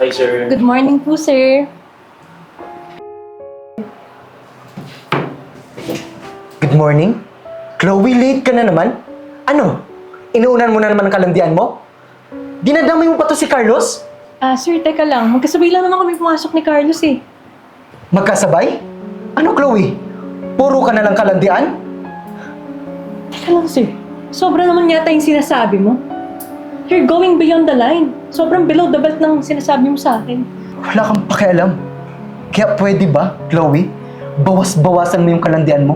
Hi, sir. Good morning po, sir. Good morning. Chloe, late ka na naman? Ano? Inuunan mo na naman ang kalandian mo? Dinadamay mo pa to si Carlos? Ah, sir, teka lang. Magkasabay lang naman kami pumasok ni Carlos eh. Magkasabay? Ano, Chloe? Puro ka na lang kalandian? Teka lang, sir. Sobra naman yata yung sinasabi mo. You're going beyond the line. Sobrang below the belt ng sinasabi mo sa akin. Wala kang pakialam. Kaya pwede ba, Chloe? Bawas-bawasan mo yung kalandian mo?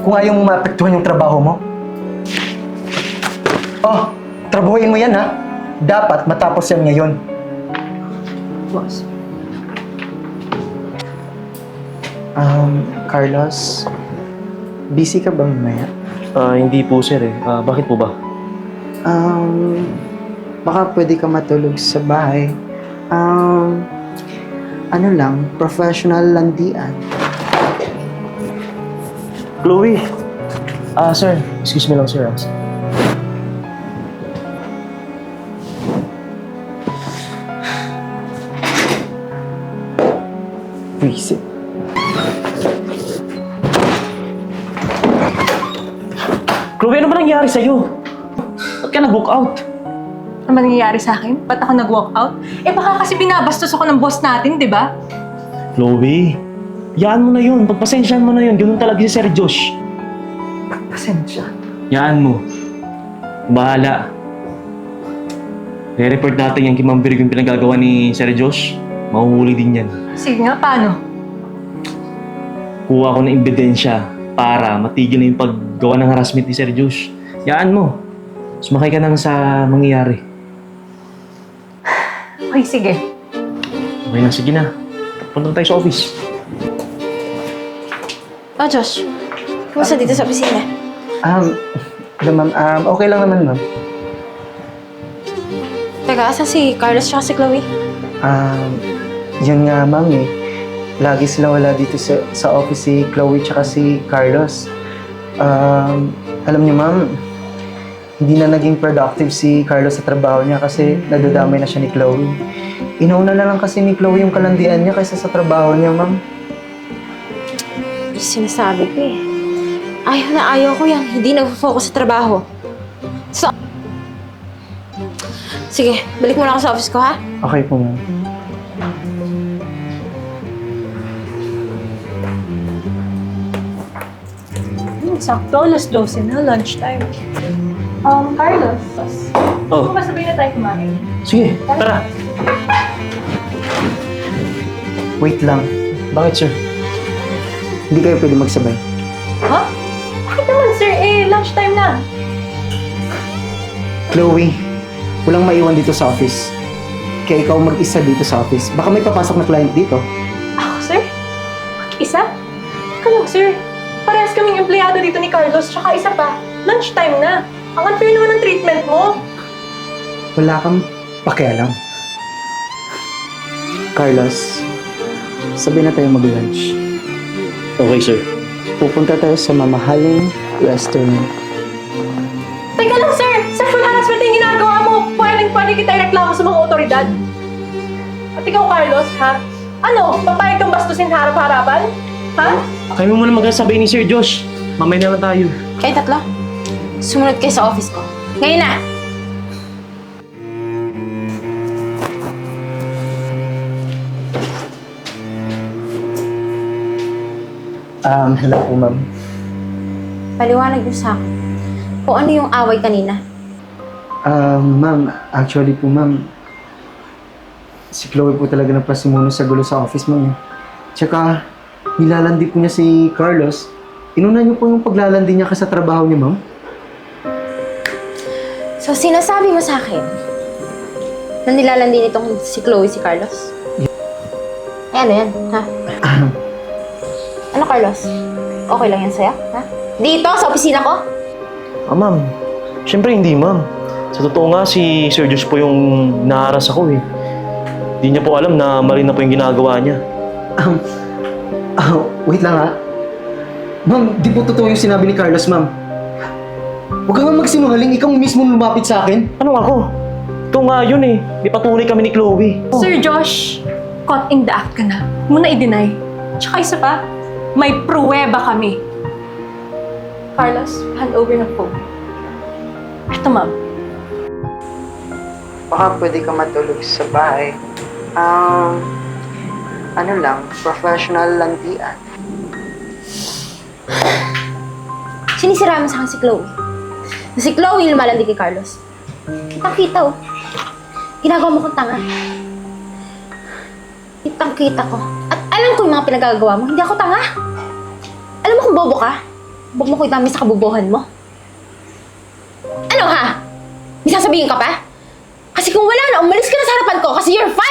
Kung ayaw mo maapektuhan yung trabaho mo. Oh, trabahuin mo yan ha. Dapat matapos yan ngayon. Boss. Um, Carlos, busy ka ba mamaya? Ah, hindi po, sir eh. Ah, bakit po ba? Um, baka pwede ka matulog sa bahay. Um, ano lang, professional landian. Chloe! Ah, sir. Excuse me lang, sir. ah. Visit. Chloe, ano ba nangyari sa'yo? Ka nag-book out? Ano nangyayari sa akin? Ba't ako nag-walk out? Eh baka kasi binabastos ako ng boss natin, di ba? Chloe, yaan mo na yun. Pagpasensyahan mo na yun. Ganun talaga si Sir Josh. Pasensya. Yaan mo. Bahala. Re-report natin yung kay Ma'am Virgo yung pinagagawa ni Sir Josh. Mahuhuli din yan. Sige nga, paano? Kuha ko ng ebidensya para matigil na yung paggawa ng harassment ni Sir Josh. Yaan mo. Sumakay ka nang sa mangyayari. Okay, sige. Okay na, sige na. Punta na tayo sa office. Oh, Josh. Kumusta dito sa opisina? Um, ano ma'am, um, okay lang naman ma'am. Teka, asan si Carlos tsaka si Chloe? Um, yun nga ma'am eh. Lagi sila wala dito sa, sa office si Chloe tsaka si Carlos. Um, alam niyo ma'am, hindi na naging productive si Carlos sa trabaho niya kasi nadadamay na siya ni Chloe. Inuuna na lang kasi ni Chloe yung kalandian niya kaysa sa trabaho niya ma'am. Sinasabi ko eh. Ayaw na ayaw ko yung hindi nag-focus sa trabaho. So, Sige, balik muna ako sa office ko, ha? Okay po ma'am. Hmm, sakto, alas 12 na, lunchtime. Um, Carlos, Oh. oh. sabay na tayo kumain. Sige, tara. Wait lang. Bakit, sir? Hindi kayo pwede magsabay. Ha? Bakit naman, sir? Eh, lunchtime na. Chloe, walang maiwan dito sa office. Kaya ikaw mag-isa dito sa office. Baka may papasok na client dito. Ako, sir? Mag-isa? Teka lang, sir. Parehas kaming empleyado dito ni Carlos, tsaka isa pa. Lunchtime na. Ang unfair naman ng treatment mo. Wala kang pakialam. Carlos, sabi na tayo mag-lunch. Okay, sir. Pupunta tayo sa mamahaling restaurant. Teka lang, sir! Sexual harassment yung ginagawa mo! Pwedeng pwede kita reklamo sa mga otoridad. At ikaw, Carlos, ha? Ano? Papayag kang bastusin harap-harapan? Ha? Kaya mo muna magkasabay ni Sir Josh. Mamaya na lang tayo. Kayo tatlo, sumunod kayo sa office ko. Ngayon na! Um, hello po ma'am. Paliwanag niyo sa akin kung ano yung away kanina. Um, ma'am, actually po ma'am, si Chloe po talaga nagpasimuno sa gulo sa office mo niya. Tsaka, nilalandi po niya si Carlos. Inuna niyo po yung paglalandi niya kasi sa trabaho niya, ma'am. So, sinasabi mo sa akin na nilalandi nitong si Chloe si Carlos? Eh, ano yan, ha? ano, Carlos? Okay lang yan sa'yo, ha? Dito, sa opisina ko? Ah, ma'am. Siyempre hindi, ma'am. Sa totoo nga, si Sir po yung naharas ako eh. Hindi niya po alam na mali na po yung ginagawa niya. Um, ah, wait lang ha. Ma'am, di po totoo yung sinabi ni Carlos, ma'am. Huwag ka nga magsinungaling, ikaw mismo lumapit sa akin. Anong ako? Ikaw nga yun eh. May patunay kami ni Chloe. Sir Josh, caught in the act ka na. Huwag mo na i-deny. Tsaka isa pa, may pruweba kami. Carlos, hand over ng phone. Ito, ma'am. Baka pwede ka matulog sa bahay. Um, ano lang, professional landian. Sinisira mo sa akin si Chloe. Na si Chloe lumalandi kay Carlos. Kitang-kita oh. Ginagawa mo kong tanga. Kitang-kita ko. At alam ko yung mga pinagagawa mo. Hindi ako tanga. Alam mo kung bobo ka? Huwag mo ko itami sa kabubuhan mo. Ano ha? May sasabihin ka pa? Kasi kung wala na, umalis ka na sa harapan ko kasi you're fired!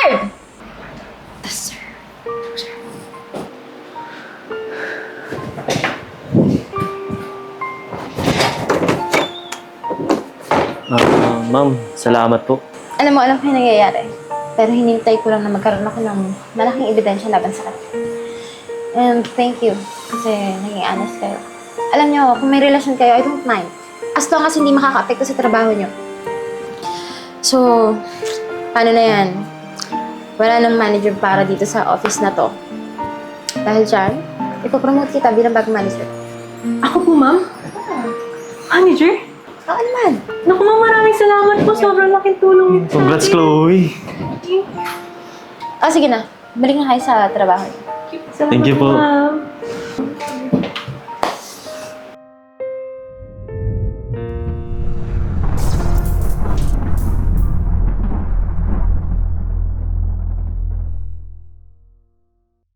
Salamat po. Alam mo, alam ko yung nangyayari. Pero hinintay ko lang na magkaroon ako ng malaking ebidensya laban sa kanya. And thank you. Kasi naging honest kayo. Alam niyo, kung may relasyon kayo, I don't mind. As long as hindi makaka-apekto sa trabaho niyo. So, paano na yan? Wala nang manager para dito sa office na to. Dahil dyan, ipopromote kita bilang bagong manager. Ako po, ma'am? Manager? Oo naman. Naku, ma'am, maraming salamat po. Sobrang laking tulong niyo sa Congrats, akin. Chloe. O, sige na. Balik na kayo sa trabaho. Salamat Thank you po. ma'am.